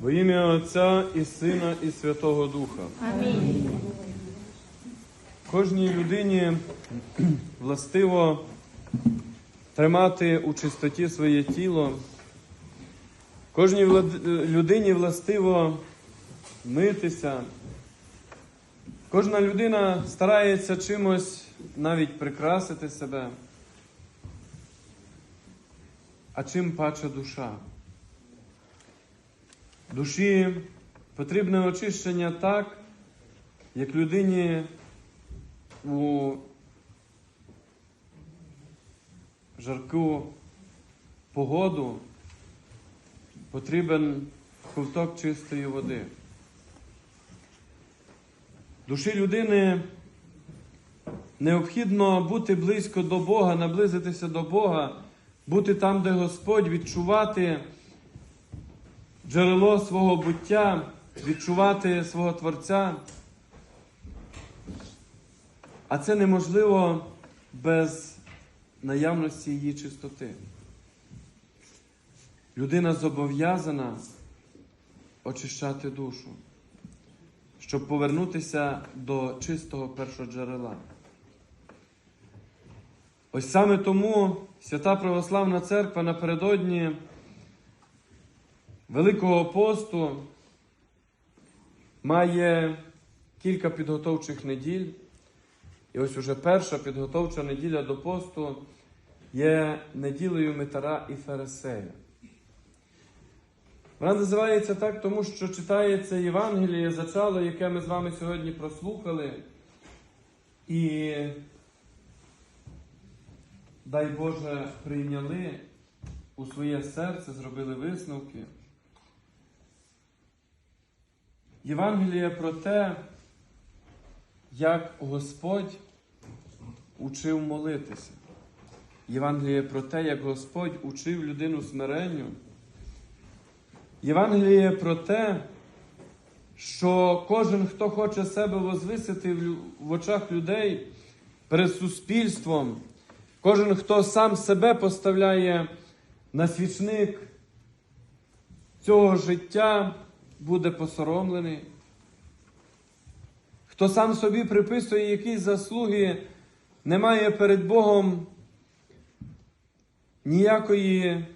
Во ім'я Отця і Сина, і Святого Духа. Амінь. Кожній людині властиво тримати у чистоті своє тіло. Кожній влад- людині властиво митися. Кожна людина старається чимось навіть прикрасити себе. А чим паче душа? Душі потрібне очищення так, як людині у жарку погоду потрібен ковток чистої води. Душі людини необхідно бути близько до Бога, наблизитися до Бога, бути там, де Господь, відчувати джерело свого буття, відчувати свого Творця. А це неможливо без наявності її чистоти. Людина зобов'язана очищати душу, щоб повернутися до чистого першоджерела. Ось саме тому Свята Православна Церква напередодні Великого посту має кілька підготовчих неділь. І ось уже перша підготовча неділя до посту є неділею Митара і Фарисея. Вона називається так, тому що читається Євангеліє зачало, яке ми з вами сьогодні прослухали. І дай Боже прийняли у своє серце, зробили висновки. Євангеліє про те, як Господь учив молитися. Євангеліє про те, як Господь учив людину смиренню. Євангеліє про те, що кожен, хто хоче себе возвисити в очах людей перед суспільством, кожен, хто сам себе поставляє на свічник цього життя, буде посоромлений. Хто сам собі приписує якісь заслуги, не має перед Богом ніякої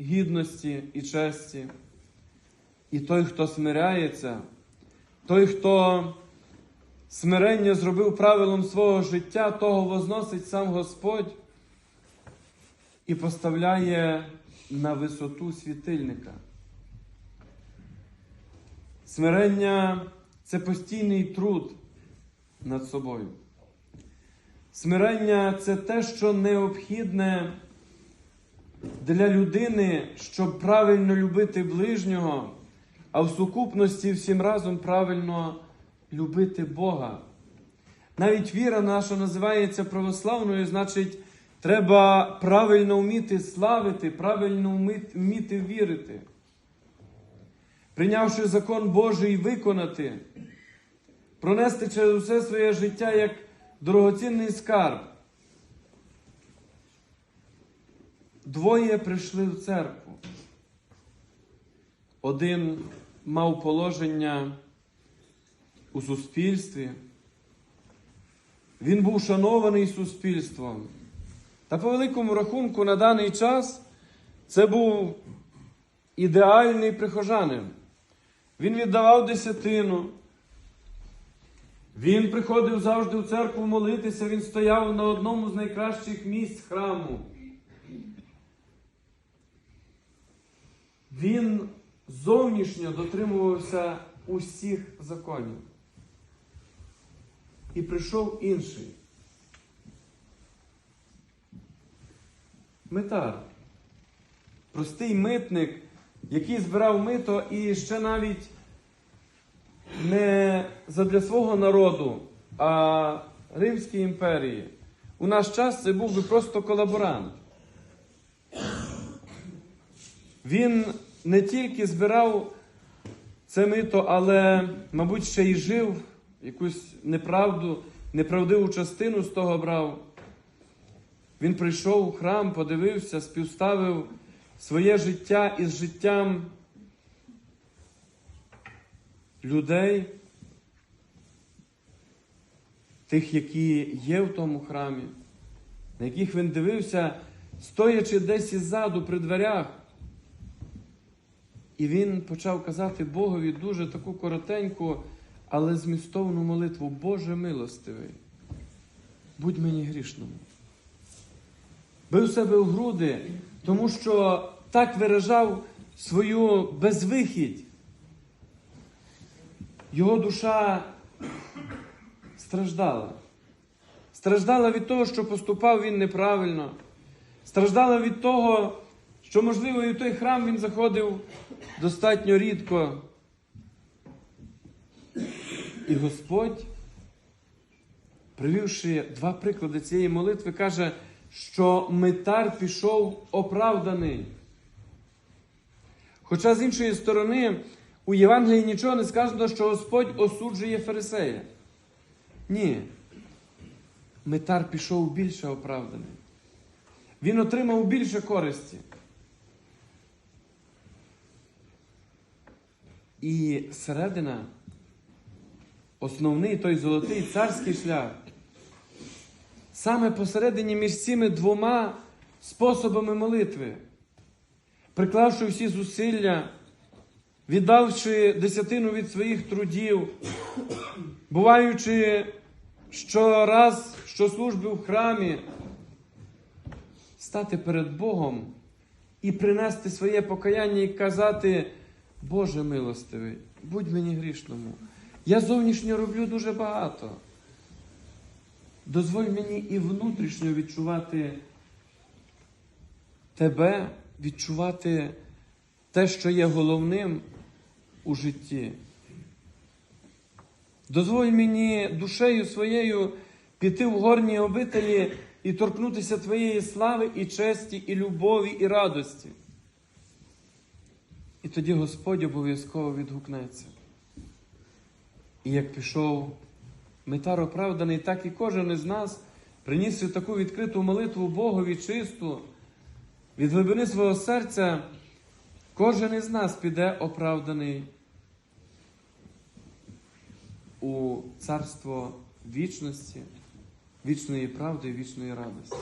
гідності і честі. І той, хто смиряється, той, хто смирення зробив правилом свого життя, того возносить сам Господь і поставляє на висоту світильника. Смирення це постійний труд над собою. Смирення це те, що необхідне для людини, щоб правильно любити ближнього, а в сукупності всім разом правильно любити Бога. Навіть віра наша називається православною, значить, треба правильно вміти славити, правильно вміти вірити. Прийнявши закон Божий, виконати, пронести через усе своє життя як дорогоцінний скарб. Двоє прийшли в церкву. Один мав положення у суспільстві. Він був шанований суспільством. Та по великому рахунку на даний час це був ідеальний прихожанин. Він віддавав десятину. Він приходив завжди в церкву молитися, він стояв на одному з найкращих місць храму. Він зовнішньо дотримувався усіх законів. І прийшов інший. Митар. Простий митник, який збирав мито і ще навіть не задля свого народу, а Римській імперії. У наш час це був би просто колаборант. Він не тільки збирав це мито, але, мабуть, ще й жив якусь неправду, неправдиву частину з того брав. Він прийшов у храм, подивився, співставив своє життя із життям людей, тих, які є в тому храмі, на яких він дивився, стоячи десь іззаду при дверях. І він почав казати Богові дуже таку коротеньку, але змістовну молитву. Боже милостивий, будь мені грішному. Бив себе у груди, тому що так виражав свою безвихідь. Його душа страждала. Страждала від того, що поступав він неправильно. Страждала від того, що, можливо, і в той храм він заходив достатньо рідко. І Господь, привівши два приклади цієї молитви, каже, що митар пішов оправданий. Хоча з іншої сторони, у Євангелії нічого не сказано, що Господь осуджує фарисея. Ні. Митар пішов більше оправданий. Він отримав більше користі. І середина, основний той золотий царський шлях, саме посередині між цими двома способами молитви, приклавши всі зусилля, віддавши десятину від своїх трудів, буваючи щораз, що служби в храмі, стати перед Богом і принести своє покаяння і казати, Боже милостивий, будь мені грішному. Я зовнішньо роблю дуже багато. Дозволь мені і внутрішньо відчувати тебе, відчувати те, що є головним у житті. Дозволь мені душею своєю піти в горні обителі і торкнутися Твоєї слави і честі, і любові, і радості. І тоді Господь обов'язково відгукнеться. І як пішов Митар оправданий, так і кожен із нас, принісши таку відкриту молитву Богові чисту, від глибини свого серця, кожен із нас піде оправданий у царство вічності, вічної правди і вічної радості.